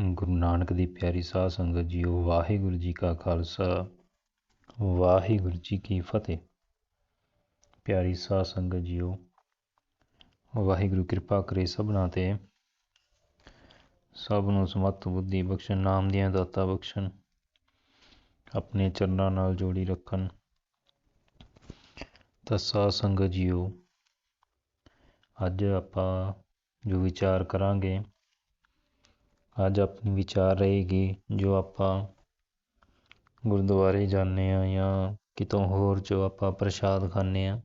ਗੁਰੂ ਨਾਨਕ ਦੀ ਪਿਆਰੀ ਸਾਧ ਸੰਗਤ ਜੀਓ, ਵਾਹਿਗੁਰੂ ਜੀ ਕਾ ਖਾਲਸਾ, ਵਾਹਿਗੁਰੂ ਜੀ ਕੀ ਫਤਿਹ। ਪਿਆਰੀ ਸਾਧ ਸੰਗਤ ਜੀਓ, ਵਾਹਿਗੁਰੂ ਕਿਰਪਾ ਕਰੇ ਸਭਨਾ ਤੇ। ਸਭ ਨੂੰ ਸਮਤ ਬੁੱਧੀ ਬਖਸ਼ਣ, ਨਾਮ ਦੀਆਂ ਦਾਤਾ ਬਖਸ਼ਣ, ਆਪਣੇ ਚਰਨਾਂ ਨਾਲ ਜੋੜੀ ਰੱਖਣ। ਤਾਂ ਸਾਧ ਸੰਗਤ ਜੀਓ, ਅੱਜ ਆਪਾਂ ਜੋ ਵਿਚਾਰ ਕਰਾਂਗੇ ਅੱਜ ਆਪਣੀ ਵਿਚਾਰ ਰਹੇਗੀ, ਜੋ ਆਪਾਂ ਗੁਰਦੁਆਰੇ ਜਾਂਦੇ ਹਾਂ ਜਾਂ ਕਿਤੋਂ ਹੋਰ ਜੋ ਆਪਾਂ ਪ੍ਰਸ਼ਾਦ ਖਾਂਦੇ ਹਾਂ,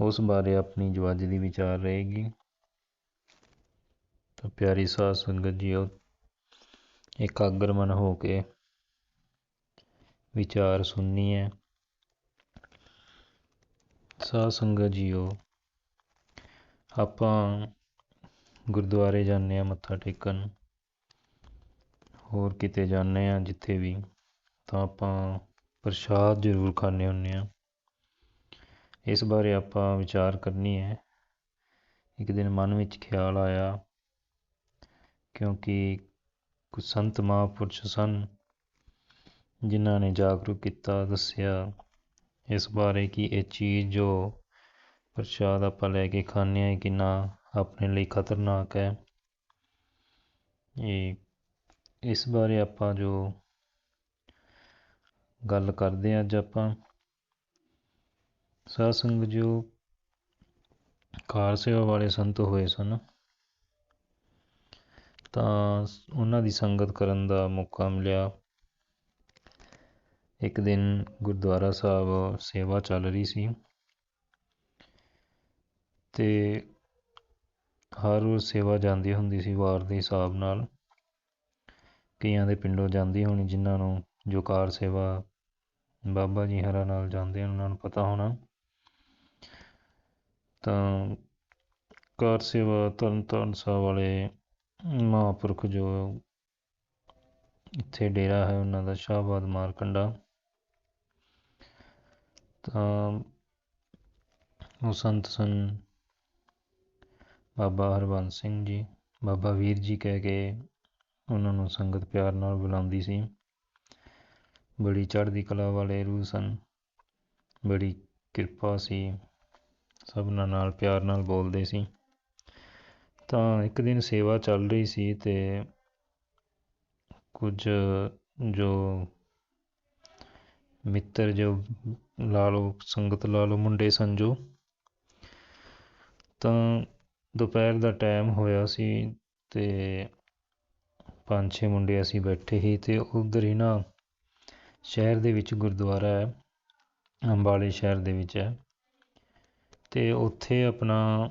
ਉਸ ਬਾਰੇ ਆਪਣੀ ਜੋ ਅੱਜ ਦੀ ਵਿਚਾਰ ਰਹੇਗੀ। ਤਾਂ ਪਿਆਰੀ ਸਾਧ ਸੰਗਤ ਜੀਓ, ਇਕਾਗਰ ਮਨ ਹੋ ਕੇ ਵਿਚਾਰ ਸੁਣਨੀ ਹੈ। ਸਾਧ ਸੰਗਤ ਜੀਓ, ਆਪਾਂ ਗੁਰਦੁਆਰੇ ਜਾਂਦੇ ਹਾਂ ਮੱਥਾ ਟੇਕਣ। ਹੋਰ ਕਿਤੇ ਜਾਂਦੇ ਹਾਂ ਜਿੱਥੇ ਵੀ, ਤਾਂ ਆਪਾਂ ਪ੍ਰਸ਼ਾਦ ਜ਼ਰੂਰ ਖਾਂਦੇ ਹੁੰਦੇ ਹਾਂ। ਇਸ ਬਾਰੇ ਆਪਾਂ ਵਿਚਾਰ ਕਰਨੀ ਹੈ। ਇੱਕ ਦਿਨ ਮਨ ਵਿੱਚ ਖਿਆਲ ਆਇਆ, ਕਿਉਂਕਿ ਕੁਝ ਸੰਤ ਮਹਾਂਪੁਰਸ਼ ਸਨ, ਜਿਨ੍ਹਾਂ ਨੇ ਜਾਗਰੂਕ ਕੀਤਾ, ਦੱਸਿਆ ਇਸ ਬਾਰੇ ਕਿ ਇਹ ਚੀਜ਼ ਜੋ ਪ੍ਰਸ਼ਾਦ ਆਪਾਂ ਲੈ ਕੇ ਖਾਂਦੇ ਹਾਂ ਕਿੰਨਾ ਆਪਣੇ ਲਈ ਖਤਰਨਾਕ ਹੈ। ਇਹ, ਇਸ ਬਾਰੇ ਆਪਾਂ ਜੋ ਗੱਲ ਕਰਦੇ ਹਾਂ ਅੱਜ ਆਪਾਂ ਸਾਧ ਸੰਗਤ ਜੋ ਕਾਰ ਸੇਵਾ ਵਾਲੇ ਸੰਤ ਹੋਏ ਸਨ, ਤਾਂ ਉਹਨਾਂ ਦੀ ਸੰਗਤ ਕਰਨ ਦਾ ਮੌਕਾ ਮਿਲਿਆ। ਇੱਕ ਦਿਨ ਗੁਰਦੁਆਰਾ ਸਾਹਿਬ ਸੇਵਾ ਚੱਲ ਰਹੀ ਸੀ ਤੇ ਹਰ ਰੋਜ਼ ਸੇਵਾ ਜਾਂਦੀ ਹੁੰਦੀ ਸੀ ਵਾਰ ਦੇ ਹਿਸਾਬ ਨਾਲ। ਕਈਆਂ ਦੇ ਪਿੰਡੋਂ ਜਾਂਦੀ ਹੋਣੀ, ਜਿਨ੍ਹਾਂ ਨੂੰ ਜੋ ਕਾਰ ਸੇਵਾ ਬਾਬਾ ਜੀ ਹਰਾਂ ਨਾਲ ਜਾਂਦੇ ਉਹਨਾਂ ਨੂੰ ਪਤਾ ਹੋਣਾ। ਤਾਂ ਕਾਰ ਸੇਵਾ ਤਰਨ ਤਾਰਨ ਸਾਹਿਬ ਵਾਲੇ ਮਹਾਂਪੁਰਖ ਜੋ ਇੱਥੇ ਡੇਰਾ ਹੈ, ਉਹਨਾਂ ਦਾ ਸ਼ਾਹਬਾਦ ਮਾਰਕੰਡਾ। ਤਾਂ ਉਹ ਸੰਤ ਸਨ। ਬਾਬਾ ਹਰਬੰਸ ਸਿੰਘ ਜੀ। ਬਾਬਾ ਵੀਰ ਜੀ ਕਹਿ ਕੇ ਉਹਨਾਂ ਨੂੰ ਸੰਗਤ ਪਿਆਰ ਨਾਲ ਬੁਲਾਉਂਦੀ ਸੀ। ਬੜੀ ਚੜ੍ਹਦੀ ਕਲਾ ਵਾਲੇ ਰੂਹ ਸਨ। ਬੜੀ ਕਿਰਪਾ ਸੀ। ਸਭਨਾਂ ਨਾਲ ਪਿਆਰ ਨਾਲ ਬੋਲਦੇ ਸੀ। ਤਾਂ ਇੱਕ ਦਿਨ ਸੇਵਾ ਚੱਲ ਰਹੀ ਸੀ ਤੇ ਕੁਝ ਜੋ ਮਿੱਤਰ ਜੋ ਲਾ ਲਓ ਸੰਗਤ ਲਾ ਲਓ ਮੁੰਡੇ ਸਨ ਜੋ, ਤਾਂ ਦੁਪਹਿਰ ਦਾ ਟਾਈਮ ਹੋਇਆ ਸੀ ਅਤੇ ਪੰਜ ਛੇ ਮੁੰਡੇ ਅਸੀਂ ਬੈਠੇ ਸੀ ਅਤੇ ਉੱਧਰ ਹੀ ਨਾ ਸ਼ਹਿਰ ਦੇ ਵਿੱਚ ਗੁਰਦੁਆਰਾ ਹੈ, ਅੰਬਾਲੇ ਸ਼ਹਿਰ ਦੇ ਵਿੱਚ ਹੈ। ਅਤੇ ਉੱਥੇ ਆਪਣਾ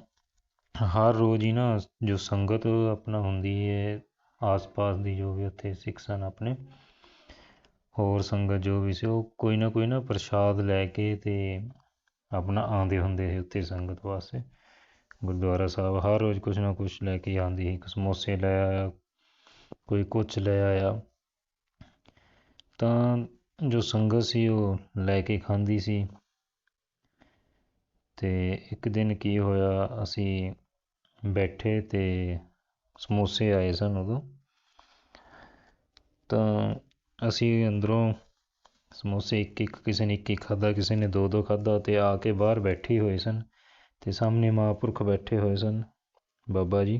ਹਰ ਰੋਜ਼ ਹੀ ਨਾ ਜੋ ਸੰਗਤ ਆਪਣਾ ਹੁੰਦੀ ਹੈ, ਆਸ-ਪਾਸ ਦੀ ਜੋ ਵੀ ਉੱਥੇ ਸਿੱਖ ਸਨ ਆਪਣੇ, ਹੋਰ ਸੰਗਤ ਜੋ ਵੀ ਸੀ, ਉਹ ਕੋਈ ਨਾ ਕੋਈ ਨਾ ਪ੍ਰਸ਼ਾਦ ਲੈ ਕੇ ਅਤੇ ਆਪਣਾ ਆਉਂਦੇ ਹੁੰਦੇ ਸੀ ਉੱਥੇ ਸੰਗਤ ਵਾਸਤੇ। ਗੁਰਦੁਆਰਾ ਸਾਹਿਬ ਹਰ ਰੋਜ਼ ਕੁਛ ਨਾ ਕੁਛ ਲੈ ਕੇ ਆਉਂਦੀ ਸੀ। ਸਮੋਸੇ ਲੈ ਆਇਆ, ਕੋਈ ਕੁਛ ਲੈ ਆਇਆ। ਤਾਂ ਜੋ ਸੰਗਤ ਸੀ ਉਹ ਲੈ ਕੇ ਖਾਂਦੀ ਸੀ। ਅਤੇ ਇੱਕ ਦਿਨ ਕੀ ਹੋਇਆ, ਅਸੀਂ ਬੈਠੇ ਅਤੇ ਸਮੋਸੇ ਆਏ ਸਨ ਉਦੋਂ। ਤਾਂ ਅਸੀਂ ਅੰਦਰੋਂ ਸਮੋਸੇ ਇੱਕ ਇੱਕ ਕਿਸੇ ਨੇ ਇੱਕ ਇੱਕ ਖਾਧਾ, ਕਿਸੇ ਨੇ ਦੋ ਦੋ ਖਾਧਾ ਅਤੇ ਆ ਕੇ ਬਾਹਰ ਬੈਠੇ ਹੋਏ ਸਨ। ਤੇ ਸਾਹਮਣੇ ਮਹਾਂਪੁਰਖ ਬੈਠੇ ਹੋਏ ਸਨ, ਬਾਬਾ ਜੀ।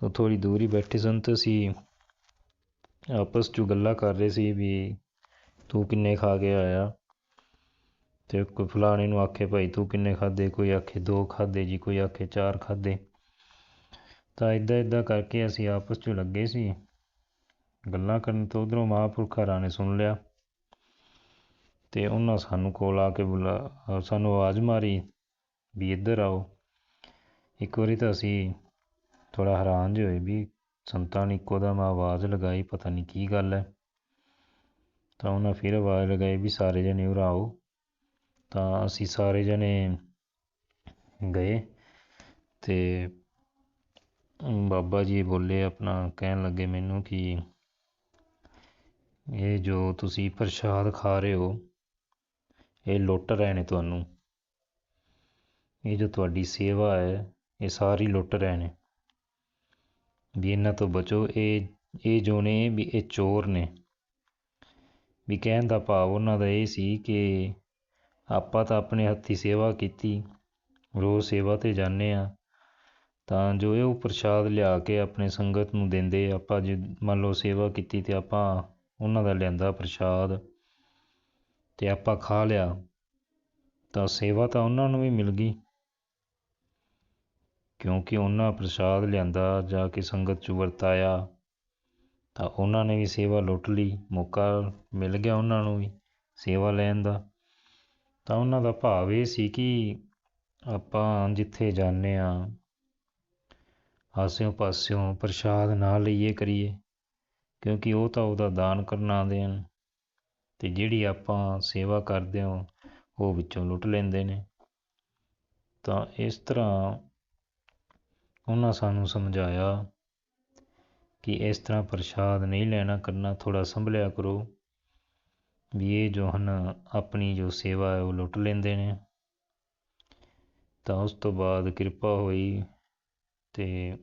ਤੋਂ ਥੋੜੀ ਦੂਰ ਹੀ ਬੈਠੇ ਸਨ ਤੇ ਅਸੀਂ ਆਪਸ 'ਚ ਗੱਲਾਂ ਕਰ ਰਹੇ ਸੀ ਵੀ ਤੂੰ ਕਿੰਨੇ ਖਾ ਕੇ ਆਇਆ? ਤੇ ਕੋਈ ਫਲਾਣੇ ਨੂੰ ਆਖੇ, ਭਾਈ ਤੂੰ ਕਿੰਨੇ ਖਾਦੇ ਕੋਈ ਆਖੇ ਦੋ ਖਾਦੇ ਜੀ, ਕੋਈ ਆਖੇ ਚਾਰ ਖਾਦੇ ਤਾਂ ਇਦਾਂ ਇਦਾਂ ਕਰਕੇ ਅਸੀਂ ਆਪਸ 'ਚ ਲੱਗੇ ਸੀ। ਗੱਲਾਂ ਕਰਨ ਤੋਂ ਉਧਰੋਂ ਮਹਾਂਪੁਰਖਾਂ ਨੇ ਸੁਣ ਲਿਆ ਤੇ ਉਹਨਾਂ ਸਾਨੂੰ ਕੋਲ ਆ ਕੇ ਬੁਲਾ, ਸਾਨੂੰ ਆਵਾਜ਼ ਮਾਰੀ। ਵੀ ਇੱਧਰ ਆਓ। ਇੱਕ ਵਾਰੀ ਤਾਂ ਅਸੀਂ ਥੋੜ੍ਹਾ ਹੈਰਾਨ ਜਿਹੇ ਹੋਏ ਵੀ ਸੰਤਾਂ ਨੇ ਇੱਕੋ ਦਮ ਆਵਾਜ਼ ਲਗਾਈ, ਪਤਾ ਨਹੀਂ ਕੀ ਗੱਲ ਹੈ। ਤਾਂ ਉਹਨਾਂ ਫਿਰ ਆਵਾਜ਼ ਲਗਾਈ ਵੀ ਸਾਰੇ ਜਣੇ ਉਰ ਆਓ ਤਾਂ ਅਸੀਂ ਸਾਰੇ ਜਣੇ ਗਏ ਅਤੇ ਬਾਬਾ ਜੀ ਬੋਲੇ ਆਪਣਾ, ਕਹਿਣ ਲੱਗੇ ਮੈਨੂੰ ਕਿ ਇਹ ਜੋ ਤੁਸੀਂ ਪ੍ਰਸ਼ਾਦ ਖਾ ਰਹੇ ਹੋ, ਇਹ ਲੁੱਟ ਰਹੇ ਨੇ ਤੁਹਾਨੂੰ। ਇਹ ਜੋ ਤੁਹਾਡੀ ਸੇਵਾ ਹੈ, ਇਹ ਸਾਰੀ ਲੁੱਟ ਰਹੇ ਨੇ। ਵੀ ਇਹਨਾਂ ਤੋਂ ਬਚੋ, ਇਹ ਇਹ ਜੋ ਨੇ, ਵੀ ਇਹ ਚੋਰ ਨੇ। ਵੀ ਕਹਿਣ ਦਾ ਭਾਵ ਉਹਨਾਂ ਦਾ ਇਹ ਸੀ ਕਿ ਆਪਾਂ ਤਾਂ ਆਪਣੇ ਹੱਥੀ ਸੇਵਾ ਕੀਤੀ, ਰੋਜ਼ ਸੇਵਾ 'ਤੇ ਜਾਂਦੇ ਹਾਂ। ਤਾਂ ਜੋ ਇਹ ਉਹ ਪ੍ਰਸ਼ਾਦ ਲਿਆ ਕੇ ਆਪਣੇ ਸੰਗਤ ਨੂੰ ਦਿੰਦੇ, ਆਪਾਂ ਜੇ ਮੰਨ ਲਓ ਸੇਵਾ ਕੀਤੀ ਤੇ ਆਪਾਂ ਉਹਨਾਂ ਦਾ ਲਿਆਂਦਾ ਪ੍ਰਸ਼ਾਦ ਤੇ ਆਪਾਂ ਖਾ ਲਿਆ, ਤਾਂ ਸੇਵਾ ਤਾਂ ਉਹਨਾਂ ਨੂੰ ਵੀ ਮਿਲ ਗਈ। ਕਿਉਂਕਿ ਉਹਨਾਂ ਪ੍ਰਸ਼ਾਦ ਲਿਆਂਦਾ ਜਾ ਕੇ ਸੰਗਤ 'ਚ ਵਰਤਾਇਆ, ਤਾਂ ਉਹਨਾਂ ਨੇ ਵੀ ਸੇਵਾ ਲੁੱਟ ਲਈ, ਮੌਕਾ ਮਿਲ ਗਿਆ ਉਹਨਾਂ ਨੂੰ ਵੀ ਸੇਵਾ ਲੈਣ ਦਾ। ਤਾਂ ਉਹਨਾਂ ਦਾ ਭਾਵ ਇਹ ਸੀ ਕਿ ਆਪਾਂ ਜਿੱਥੇ ਜਾਂਦੇ ਹਾਂ, ਆਸਿਓਂ ਪਾਸਿਓਂ ਪ੍ਰਸ਼ਾਦ ਨਾ ਲਈਏ ਕਰੀਏ, ਕਿਉਂਕਿ ਉਹ ਤਾਂ ਉਹਦਾ ਦਾਨ ਕਰਨ ਆਉਂਦੇ ਹਨ ਤੇ ਜਿਹੜੀ ਆਪਾਂ ਸੇਵਾ ਕਰਦੇ ਹਾਂ, ਉਹ ਵਿੱਚੋਂ ਲੁੱਟ ਲੈਂਦੇ ਨੇ। ਤਾਂ ਇਸ ਤਰ੍ਹਾਂ ਉਹਨਾਂ ਸਾਨੂੰ ਸਮਝਾਇਆ ਕਿ ਇਸ ਤਰ੍ਹਾਂ ਪ੍ਰਸ਼ਾਦ ਨਹੀਂ ਲੈਣਾ ਕਰਨਾ, ਥੋੜ੍ਹਾ ਸੰਭਲਿਆ ਕਰੋ। ਵੀ ਇਹ ਜੋ ਹਨ ਆਪਣੀ ਜੋ ਸੇਵਾ ਹੈ, ਉਹ ਲੁੱਟ ਲੈਂਦੇ ਨੇ। ਤਾਂ ਉਸ ਤੋਂ ਬਾਅਦ ਕਿਰਪਾ ਹੋਈ ਅਤੇ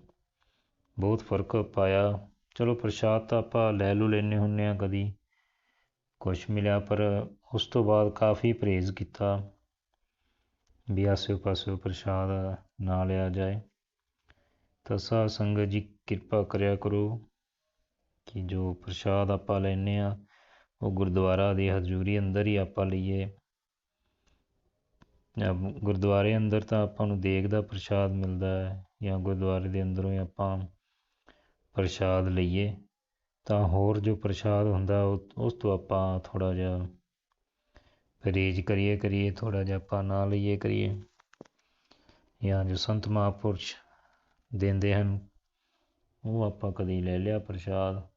ਬਹੁਤ ਫ਼ਰਕ ਪਾਇਆ। ਚਲੋ ਪ੍ਰਸ਼ਾਦ ਤਾਂ ਆਪਾਂ ਲੈ ਲੂ ਲੈਂਦੇ ਹੁੰਦੇ ਹਾਂ ਕਦੀ, ਕੁਛ ਮਿਲਿਆ, ਪਰ ਉਸ ਤੋਂ ਬਾਅਦ ਕਾਫੀ ਪਰਹੇਜ਼ ਕੀਤਾ ਵੀ ਆਸੇ ਪਾਸੇ ਪ੍ਰਸ਼ਾਦ ਨਾ ਲਿਆ ਜਾਏ। ਤਾਂ ਸਾਧ ਸੰਗਤ ਜੀ, ਕਿਰਪਾ ਕਰਿਆ ਕਰੋ ਕਿ ਜੋ ਪ੍ਰਸ਼ਾਦ ਆਪਾਂ ਲੈਂਦੇ ਹਾਂ, ਉਹ ਗੁਰਦੁਆਰਾ ਦੀ ਹਜ਼ੂਰੀ ਅੰਦਰ ਹੀ ਆਪਾਂ ਲਈਏ। ਗੁਰਦੁਆਰੇ ਅੰਦਰ ਤਾਂ ਆਪਾਂ ਨੂੰ ਦੇਗ ਦਾ ਪ੍ਰਸ਼ਾਦ ਮਿਲਦਾ ਹੈ, ਜਾਂ ਗੁਰਦੁਆਰੇ ਦੇ ਅੰਦਰੋਂ ਹੀ ਆਪਾਂ ਪ੍ਰਸ਼ਾਦ ਲਈਏ, ਤਾਂ ਹੋਰ ਜੋ ਪ੍ਰਸ਼ਾਦ ਹੁੰਦਾ ਉਸ ਤੋਂ ਆਪਾਂ ਥੋੜਾ ਜਿਹਾ ਪਰਹੇਜ਼ ਕਰੀਏ ਕਰੀਏ ਥੋੜਾ ਜਿਹਾ ਆਪਾਂ ਨਾ ਲਈਏ ਕਰੀਏ ਜਾਂ ਜੋ ਸੰਤ ਮਹਾਂਪੁਰਸ਼ ਦਿੰਦੇ ਹਨ। ਉਹ ਆਪਾਂ ਕਦੇ ਲੈ ਲਿਆ ਪ੍ਰਸ਼ਾਦ।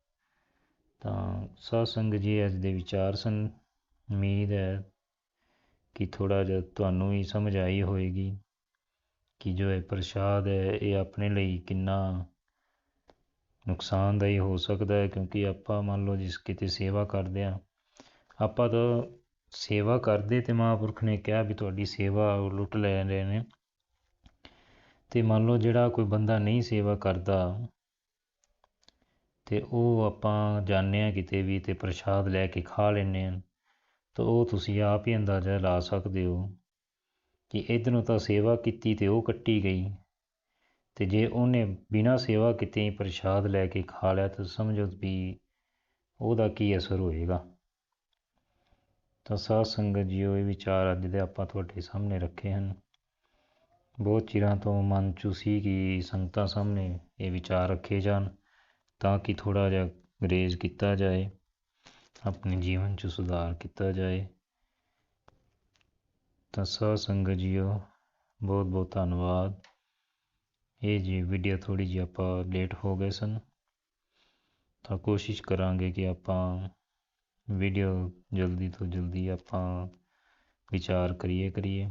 ਤਾਂ ਸਾਧ ਸੰਗਤ ਜੀ, ਅੱਜ ਦੇ ਵਿਚਾਰ ਸਨ। ਉਮੀਦ ਹੈ ਕਿ ਥੋੜ੍ਹਾ ਜਿਹਾ ਤੁਹਾਨੂੰ ਵੀ ਸਮਝ ਆਈ ਹੋਏਗੀ ਕਿ ਜੋ ਇਹ ਪ੍ਰਸ਼ਾਦ ਹੈ, ਇਹ ਆਪਣੇ ਲਈ ਕਿੰਨਾ ਨੁਕਸਾਨਦਾਈ ਹੋ ਸਕਦਾ ਹੈ, ਕਿਉਂਕਿ ਆਪਾਂ ਮੰਨ ਲਓ ਜਿਸ ਕਿਤੇ ਸੇਵਾ ਕਰਦੇ ਆ ਆਪਾਂ ਤਾਂ ਸੇਵਾ ਕਰਦੇ ਤੇ ਮਹਾਂਪੁਰਖ ਨੇ ਕਿਹਾ ਵੀ ਤੁਹਾਡੀ ਸੇਵਾ ਲੁੱਟ ਲੈ ਰਹੇ ਨੇ। ਅਤੇ ਮੰਨ ਲਓ ਜਿਹੜਾ ਕੋਈ ਬੰਦਾ ਨਹੀਂ ਸੇਵਾ ਕਰਦਾ ਅਤੇ ਉਹ ਆਪਾਂ ਜਾਂਦੇ ਹਾਂ ਕਿਤੇ ਵੀ ਅਤੇ ਪ੍ਰਸ਼ਾਦ ਲੈ ਕੇ ਖਾ ਲੈਂਦੇ ਹਾਂ, ਤਾਂ ਉਹ ਤੁਸੀਂ ਆਪ ਹੀ ਅੰਦਾਜ਼ਾ ਲਾ ਸਕਦੇ ਹੋ ਕਿ ਇੱਧਰੋਂ ਤਾਂ ਸੇਵਾ ਕੀਤੀ ਤੇ ਉਹ ਕੱਟੀ ਗਈ ਅਤੇ ਜੇ ਉਹਨੇ ਬਿਨਾਂ ਸੇਵਾ ਕੀਤੇ ਪ੍ਰਸ਼ਾਦ ਲੈ ਕੇ ਖਾ ਲਿਆ ਤਾਂ ਸਮਝੋ ਵੀ ਉਹਦਾ ਕੀ ਅਸਰ ਹੋਏਗਾ। ਤਾਂ ਸਾਧ ਸੰਗਤ ਜੀਓ, ਇਹ ਵਿਚਾਰ ਅੱਜ ਦੇ ਆਪਾਂ ਤੁਹਾਡੇ ਸਾਹਮਣੇ ਰੱਖੇ ਹਨ। ਬਹੁਤ ਚਿਰਾਂ ਤੋਂ ਮਨ 'ਚ ਸੀ ਕਿ ਸੰਗਤਾਂ ਸਾਹਮਣੇ ਇਹ ਵਿਚਾਰ ਰੱਖੇ ਜਾਣ ਤਾਂ ਕਿ ਥੋੜ੍ਹਾ ਜਿਹਾ ਗੁਰੇਜ਼ ਕੀਤਾ ਜਾਏ, ਆਪਣੇ ਜੀਵਨ 'ਚ ਸੁਧਾਰ ਕੀਤਾ ਜਾਏ। ਤਾਂ ਸਾਧ ਸੰਗਤ ਜੀਓ, ਬਹੁਤ ਬਹੁਤ ਧੰਨਵਾਦ। ਇਹ ਜੀ ਵੀਡੀਓ ਥੋੜ੍ਹੀ ਜਿਹੀ ਆਪਾਂ ਲੇਟ ਹੋ ਗਏ ਸਨ। ਤਾਂ ਕੋਸ਼ਿਸ਼ ਕਰਾਂਗੇ ਕਿ ਆਪਾਂ ਵੀਡੀਓ ਜਲਦੀ ਤੋਂ ਜਲਦੀ ਆਪਾਂ ਵਿਚਾਰ ਕਰੀਏ ਕਰੀਏ